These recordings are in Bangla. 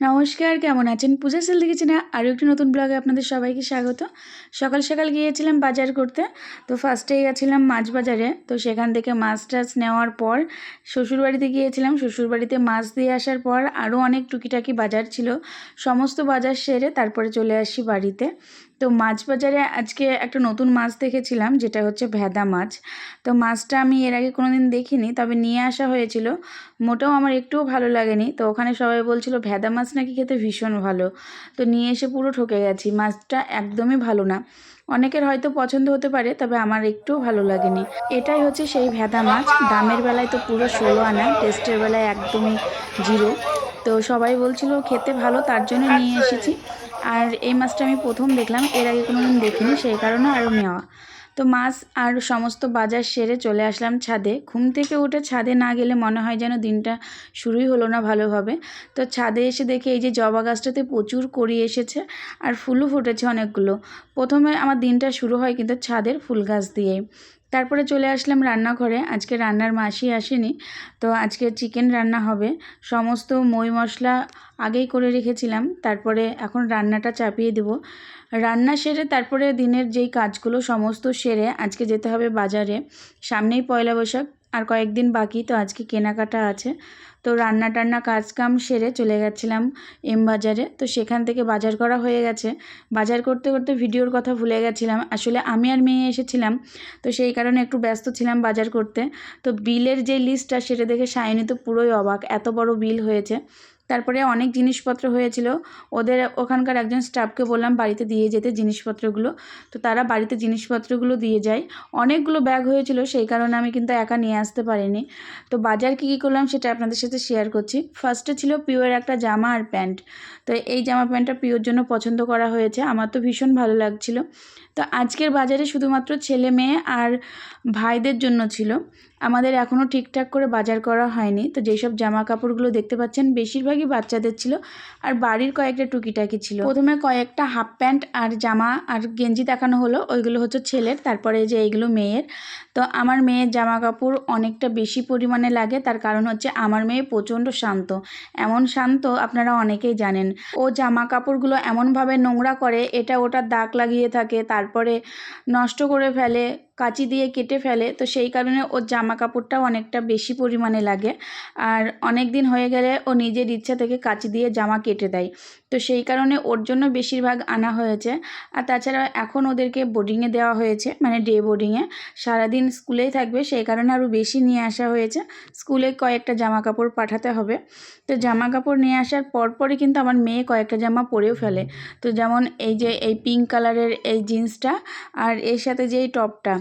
নমস্কার, কেমন আছেন? পূজা সেল না আরও একটি নতুন ব্লগে আপনাদের সবাইকে স্বাগত। সকাল সকাল গিয়েছিলাম বাজার করতে, তো ফার্স্টে গেছিলাম মাছ বাজারে, তো সেখান থেকে মাছ টাছ নেওয়ার পর শ্বশুরবাড়িতে গিয়েছিলাম। শ্বশুরবাড়িতে মাছ দিয়ে আসার পর আরও অনেক টুকিটাকি বাজার ছিল। সমস্ত বাজার সেরে তারপরে চলে আসি বাড়িতে। তো মাছ বাজারে আজকে একটা নতুন মাছ দেখেছিলাম, যেটা হচ্ছে ভেদা মাছ। তো মাছটা আমি এর আগে কোনো দিন দেখিনি, তবে নিয়ে আসা হয়েছিল। মোটেও আমার একটুও ভালো লাগেনি। তো ওখানে সবাই বলছিল, ভেদা মাছ নাকি খেতে ভীষণ ভালো। তো নিয়ে এসে পুরো ঠকে গেছি। মাছটা একদমই ভালো না। অনেকের হয়তো পছন্দ হতে পারে, তবে আমার একটুও ভালো লাগেনি। এটাই হচ্ছে সেই ভেদা মাছ। দামের বেলায় তো পুরো ষোলো আনা, টেস্টের বেলায় একদমই জিরো। তো সবাই বলছিল, খেতে ভালো। তার জন্য নিয়ে এসেছি। আর এই মাছটা আমি প্রথম দেখলাম, এর আগে কোনো দিন দেখিনি, সেই কারণে আরও নেওয়া। তো মাছ আর সমস্ত বাজার সেরে চলে আসলাম ছাদে। ঘুম থেকে উঠে ছাদে না গেলে মনে হয় যেন দিনটা শুরুই হলো না ভালোভাবে। তো ছাদে এসে দেখে এই যে জবা গাছটাতে প্রচুর করি এসেছে আর ফুলও ফুটেছে অনেকগুলো। প্রথমে আমার দিনটা শুরু হয় কিন্তু ছাদের ফুল গাছ দিয়েই। তারপরে চলে আসলাম রান্নাঘরে। আজকে রান্নার মাসি আসেনি, তো আজকে চিকেন রান্না হবে। সমস্ত মই মশলা আগেই করে রেখেছিলাম, তারপরে এখন রান্নাটা চাপিয়ে দেব। রান্না সেরে তারপরে দিনের যেই কাজগুলো সমস্ত সেরে আজকে যেতে হবে বাজারে। সামনেই পয়লা বৈশাখ আর কয়েকদিন বাকি তো আজকে কেনাকাটা আছে। তো রান্না টান্না কাজকাম সেরে চলে গেছিলাম এম বাজারে। তো সেখান থেকে বাজার করা হয়ে গেছে। বাজার করতে করতে ভিডিওর কথা ভুলে গেছিলাম। আসলে আমি আর মেয়ে এসেছিলাম। তো সেই কারণে একটু ব্যস্ত ছিলাম বাজার করতে। তো বিলের যে লিস্টটা সেটা দেখে সায়নি তো পুরোই অবাক। এত বড় বিল হয়েছে। তারপরে অনেক জিনিসপত্র হয়েছিল। ওদের ওখানকার একজন স্টাফকে বললাম, বাড়িতে দিয়ে যেতে জিনিসপত্রগুলো। তো তারা বাড়িতে জিনিসপত্রগুলো দিয়ে যায়। অনেকগুলো ব্যাগ হয়েছিল, সেই কারণে আমি কিন্তু একা নিয়ে আসতে পারিনি। তো বাজার কী কী করলাম সেটা আপনাদের সাথে শেয়ার করছি। ফার্স্টে ছিল পিওর একটা জামা আর প্যান্ট। তো এই জামা প্যান্টটা পিওর জন্য পছন্দ করা হয়েছে। আমার তো ভীষণ ভালো লাগছিল। তো আজকের বাজারে শুধুমাত্র ছেলে মেয়ে আর ভাইদের জন্য ছিল। আমাদের এখনও ঠিকঠাক করে বাজার করা হয়নি। তো যেসব জামা কাপড়গুলো দেখতে পাচ্ছেন, বেশিরভাগই বাচ্চাদের ছিল আর বাড়ির কয়েকটা টুকিটাকি ছিল। প্রথমে কয়েকটা হাফ প্যান্ট আর জামা আর গেঞ্জি দেখানো হলো, ওইগুলো হচ্ছে ছেলের, তারপরে যে এইগুলো মেয়ের। তো আমার মেয়ের জামা কাপড় অনেকটা বেশি পরিমাণে লাগে, তার কারণ হচ্ছে আমার মেয়ে প্রচণ্ড শান্ত। এমন শান্ত আপনারা অনেকেই জানেন। ও জামা কাপড়গুলো এমনভাবে নোংরা করে, এটা ওটা দাগ লাগিয়ে থাকে, তারপরে নষ্ট করে ফেলে কাঁচি দিয়ে কেটে ফেলে, তো সেই কারণে ওর জামা কাপড়টাও অনেকটা বেশি পরিমাণে লাগে। আর অনেক দিন হয়ে গেলে ও নিজের ইচ্ছা থেকে কাঁচি দিয়ে জামা কেটে দেয়। তো সেই কারণে ওর জন্য বেশিরভাগ আনা হয়েছে। আর তাছাড়া এখন ওদেরকে বোর্ডিংয়ে দেওয়া হয়েছে মানে ডে বোর্ডিংয়ে সারাদিন স্কুলেই থাকবে, সেই কারণে আরও বেশি নিয়ে আসা হয়েছে। স্কুলে কয়েকটা জামা কাপড় পাঠাতে হবে। তো জামা কাপড় নিয়ে আসার পরপরই কিন্তু আমার মেয়ে কয়েকটা জামা পরেও ফেলে। তো যেমন এই যে এই পিঙ্ক কালারের এই জিন্সটা আর এর সাথে যে এই টপটা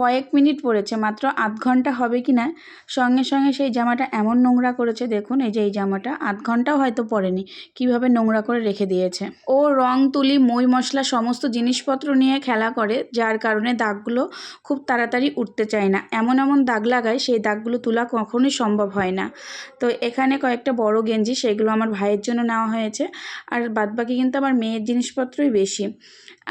কয়েক মিনিট পরেছে মাত্র আধ ঘণ্টা হবে কি না? সঙ্গে সঙ্গে সেই জামাটা এমন নোংরা করেছে, দেখুন, এই যে এই জামাটা, আধ ঘন্টাও হয়তো পরেনি কীভাবে নোংরা করে রেখে দিয়েছে। ও রং, তুলি, মই, মশলা সমস্ত জিনিসপত্র নিয়ে খেলা করে, যার কারণে দাগগুলো খুব তাড়াতাড়ি উঠতে চায় না। এমন এমন দাগ লাগায়, সেই দাগগুলো তোলা কখনোই সম্ভব হয় না। তো এখানে কয়েকটা বড় গেঞ্জি, সেগুলো আমার ভাইয়ের জন্য নেওয়া হয়েছে, আর বাদবাকি কিন্তু আমার মেয়ের জিনিসপত্রই বেশি।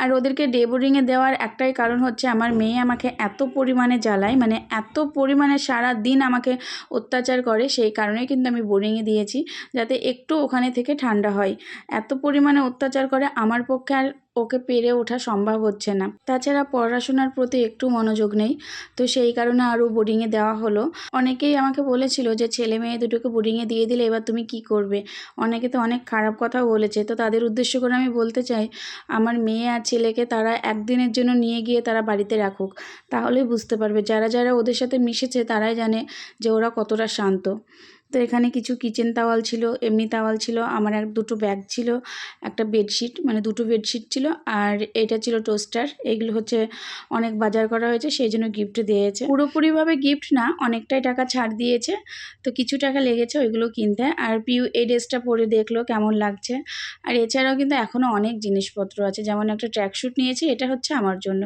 আর ওদেরকে ডে বোর্ডিংয়ে দেওয়ার একটাই কারণ হচ্ছে, আমার মেয়ে আমাকে এত পরিমাণে জ্বালায় মানে এত পরিমাণে সারা দিন আমাকে অত্যাচার করে, সেই কারণে কিন্তু আমি বোরিংয়ে দিয়েছি, যাতে একটু ওখানে থেকে ঠান্ডা হয়। এত পরিমাণে অত্যাচার করে, আমার পক্ষে আর ওকে পেরে ওঠা সম্ভব হচ্ছে না। তাছাড়া পড়াশোনার প্রতি একটু মনোযোগ নেই। তো সেই কারণে আরও বোর্ডিংয়ে দেওয়া হলো। অনেকেই আমাকে বলেছিল যে, ছেলে মেয়ে দুটোকে বোর্ডিংয়ে দিয়ে দিলে এবার তুমি কি করবে? অনেকে তো অনেক খারাপ কথাও বলেছে। তো তাদের উদ্দেশ্য করে আমি বলতে চাই, আমার মেয়ে আর ছেলেকে তারা একদিনের জন্য নিয়ে গিয়ে তারা বাড়িতে রাখুক। তাহলেই বুঝতে পারবে। যারা যারা ওদের সাথে মিশেছে তারাই জানে যে ওরা কতটা শান্ত। তো এখানে কিছু কিচেন তাওয়াল ছিল, এমনি তাওয়াল ছিল, আমার এক দুটো ব্যাগ ছিল, একটা বেডশিট মানে দুটো বেডশিট ছিল, আর এটা ছিল টোস্টার এগুলো হচ্ছে অনেক বাজার করা হয়েছে, সেই জন্য গিফট দিয়েছে। পুরোপুরিভাবে গিফট না, অনেকটাই টাকা ছাড় দিয়েছে, তো কিছু টাকা লেগেছে, ওইগুলো কিনতে, আর পিউ এই ড্রেসটা পরে দেখল কেমন লাগছে। আর এছাড়াও কিন্তু এখনও অনেক জিনিসপত্র আছে, যেমন একটা ট্র্যাকশ্যুট নিয়েছি, এটা হচ্ছে আমার জন্য।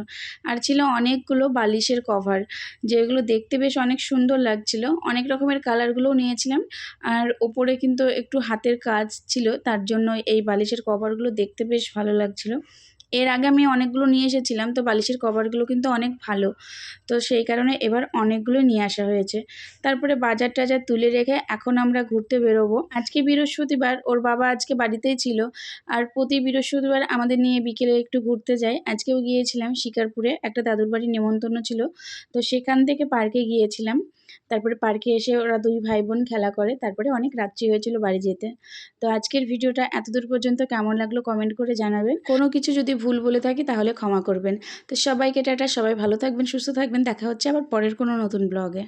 আর ছিল অনেকগুলো বালিশের কভার যেগুলো দেখতে বেশ অনেক সুন্দর লাগছিল, অনেক রকমের কালারগুলোও নিয়েছিলাম। আর ওপরে কিন্তু একটু হাতের কাজ ছিল, তার জন্য এই বালিশের কভারগুলো দেখতে বেশ ভালো লাগছিল। এর আগে আমি অনেকগুলো নিয়ে এসেছিলাম, তো বালিশের কভারগুলো কিন্তু অনেক ভালো। তো সেই কারণে এবার অনেকগুলো নিয়ে আসা হয়েছে। তারপরে বাজার টাজার তুলে রেখে এখন আমরা ঘুরতে বেরোবো। আজকে বৃহস্পতিবার, ওর বাবা আজকে বাড়িতেই ছিল। আর প্রতি বৃহস্পতিবার আমাদের নিয়ে বিকেলে একটু ঘুরতে যাই আজকেও গিয়েছিলাম শিকারপুরে, একটা দাদুর বাড়ি নেমন্তন্ন ছিল। তো সেখান থেকে পার্কে গিয়েছিলাম। তারপরে পার্কে এসে ওরা দুই ভাই বোন খেলা করে। তারপরে অনেক রাত্রি হয়েছিল বাড়ি যেতে। তো আজকের ভিডিওটা এতদূর পর্যন্ত কেমন লাগল কমেন্ট করে জানাবেন। কোনো কিছু যদি ভুল বলে থাকি তাহলে ক্ষমা করবেন। তো সবাইকে টাটা, সবাই ভালো থাকবেন, সুস্থ থাকবেন। দেখা হচ্ছে আবার পরের কোনো নতুন ব্লগে।